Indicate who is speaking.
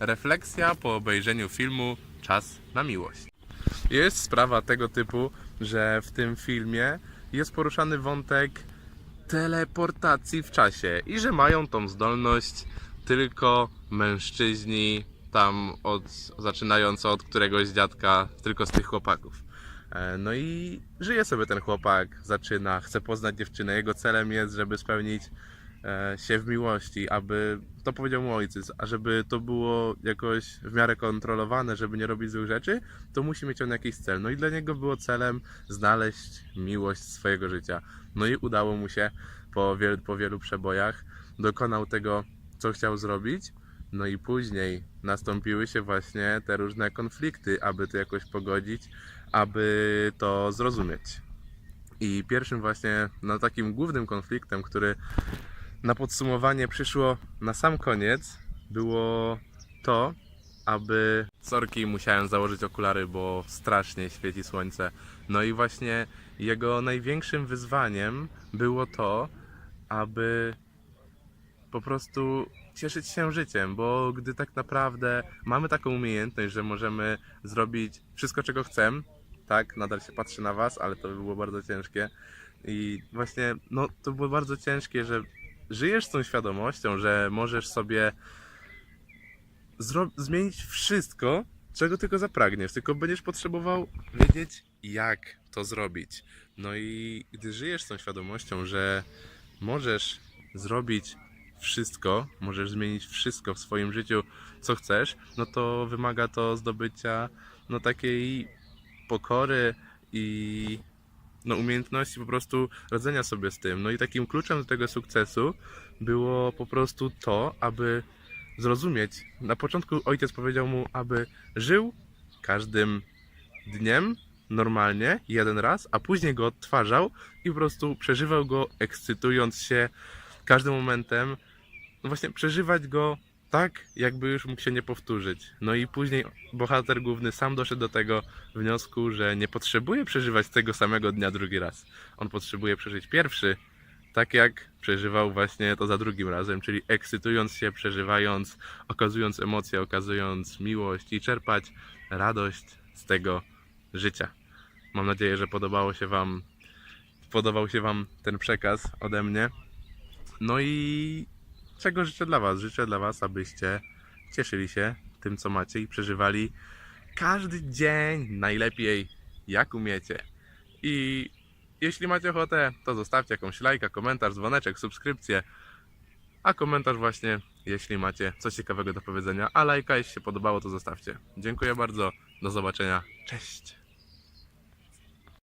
Speaker 1: refleksja po obejrzeniu filmu Czas na miłość. Jest sprawa tego typu, że w tym filmie jest poruszany wątek teleportacji w czasie i że mają tą zdolność tylko mężczyźni, tam od, zaczynając od któregoś dziadka, tylko z tych chłopaków. E, No i żyje sobie ten chłopak, zaczyna, chce poznać dziewczynę. Jego celem jest, żeby spełnić się w miłości, aby, to powiedział mu ojciec, a żeby to było jakoś w miarę kontrolowane, żeby nie robić złych rzeczy, to musi mieć on jakiś cel. No i dla niego było celem znaleźć miłość swojego życia. No i udało mu się po wielu, po wielu przebojach. Dokonał tego, co chciał zrobić. No i później nastąpiły się właśnie te różne konflikty, aby to jakoś pogodzić, aby to zrozumieć. I pierwszym właśnie, no takim głównym konfliktem, który na podsumowanie przyszło na sam koniec, było to, aby sorki musiałem założyć okulary, bo strasznie świeci słońce. No i właśnie jego największym wyzwaniem było to, aby po prostu cieszyć się życiem, bo gdy tak naprawdę mamy taką umiejętność, że możemy zrobić wszystko, czego chcemy, tak, nadal się patrzy na Was, ale to by było bardzo ciężkie. I właśnie, no, to było bardzo ciężkie, że żyjesz z tą świadomością, że możesz sobie zmienić wszystko, czego tylko zapragniesz, tylko będziesz potrzebował wiedzieć, jak to zrobić. No i gdy żyjesz z tą świadomością, że możesz zrobić wszystko, możesz zmienić wszystko w swoim życiu, co chcesz, no to wymaga to zdobycia no takiej pokory i no, umiejętności po prostu radzenia sobie z tym. No i takim kluczem do tego sukcesu było po prostu to, aby zrozumieć. Na początku ojciec powiedział mu, aby żył każdym dniem normalnie, jeden raz, a później go odtwarzał i po prostu przeżywał go, ekscytując się każdym momentem. No właśnie, przeżywać go tak, jakby już mógł się nie powtórzyć. No i później bohater główny sam doszedł do tego wniosku, że nie potrzebuje przeżywać tego samego dnia drugi raz. On potrzebuje przeżyć pierwszy, tak jak przeżywał właśnie to za drugim razem, czyli ekscytując się, przeżywając, okazując emocje, okazując miłość i czerpać radość z tego życia. Mam nadzieję, że podobało się Wam, podobał się Wam ten przekaz ode mnie. No i czego życzę dla Was? Życzę dla Was, abyście cieszyli się tym, co macie i przeżywali każdy dzień najlepiej, jak umiecie. I jeśli macie ochotę, to zostawcie jakąś lajka, komentarz, dzwoneczek, subskrypcję. A komentarz właśnie, jeśli macie coś ciekawego do powiedzenia. A lajka, jeśli się podobało, to zostawcie. Dziękuję bardzo. Do zobaczenia. Cześć.